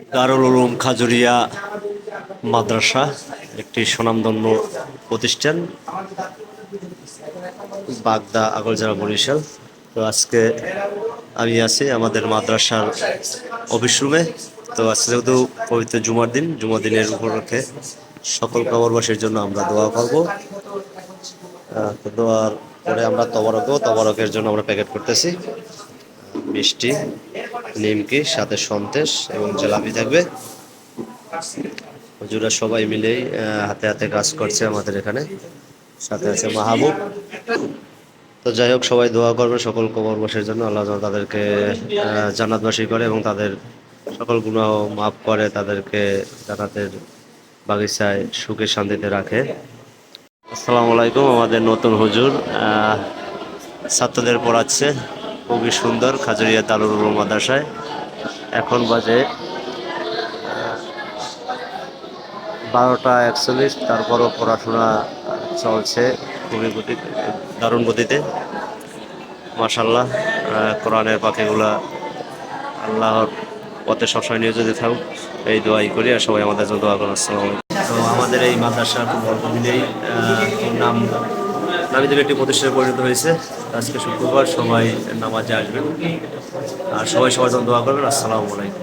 দারুল উলুম খাজুরিয়া মাদ্রাসা, একটি স্বনামধন্য প্রতিষ্ঠান, বাগদা আগরজেলা বরিশাল। তো আজকে আমি আছি আমাদের মাদ্রাসার অফিস রুমে। তো আজকে যেহেতু পবিত্র জুমার দিন, জুমার দিনের উপলক্ষে সকল কবরবাসীর জন্য আমরা দোয়া করব। দোয়ার পরে আমরা তবরকও তবরকের জন্য আমরা প্যাকেট করতেছি। মিষ্টি নিমকি সাথে সন্দেশ এবং জিলাপি থাকবে। হুজুরা সবাই মিলেই হাতে হাতে কাজ করছে আমাদের এখানে। সাথে আছে মাহবুব। তো যাই হোক, সবাই দোয়া করবে সকল কবরবাসীর জন্য। আল্লাহ তাদেরকে জান্নাতবাসী করে এবং তাদের সকল গুনাহ মাফ করে, তাদেরকে জান্নাতের বাগিচায় সুখে শান্তিতে রাখে। আসসালামু আলাইকুম, আমাদের নতুন হুজুর ছাত্রদের পড়াচ্ছে। খুবই সুন্দর খাজুরিয়া তালুর উলুম মাদ্রাসায়। এখন বাজে বারোটা একচল্লিশ, তারপরও পড়াশোনা চলছে খুবই গতি দারুণ গতিতে। মাসাল্লাহ কোরআনের পাখিগুলা আল্লাহর পথে সবসময় নিয়োজিত থাকুক। এই দোয়াই করি আর সবাই আমাদের জন্য দোয়া আসসালামু আলাইকুম। তো আমাদের এই মাদ্রাসা খুব অল্প দিনেই নাম নামি দেবে একটি প্রতিষ্ঠানে পরিণত হয়েছে। আজকে শুক্রবার সবাই নামাজে আসবেন। আর সবাই সবার জন্য দোয়া করবেন। আসসালামু আলাইকুম।